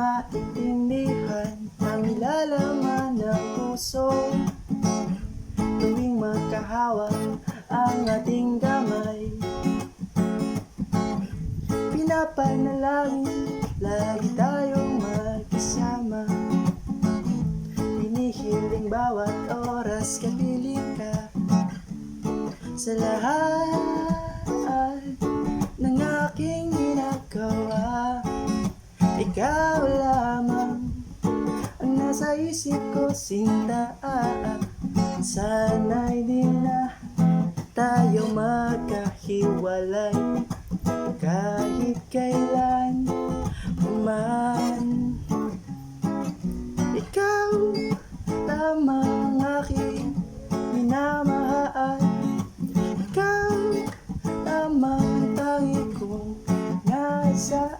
maintindihan ang nilalaman ng puso. Tuwing magkahawak ang ating damay pinapanalangin lagi tayong magkasama. Hinihiling bawat oras kapiling ka sa lahat ng aking ginagawa. Ikaw isip ko sinta Sana'y di na tayo magkahiwalay. Kahit kailan man. Ikaw tama ang aking minamahal. Ikaw tama tangi kong nasa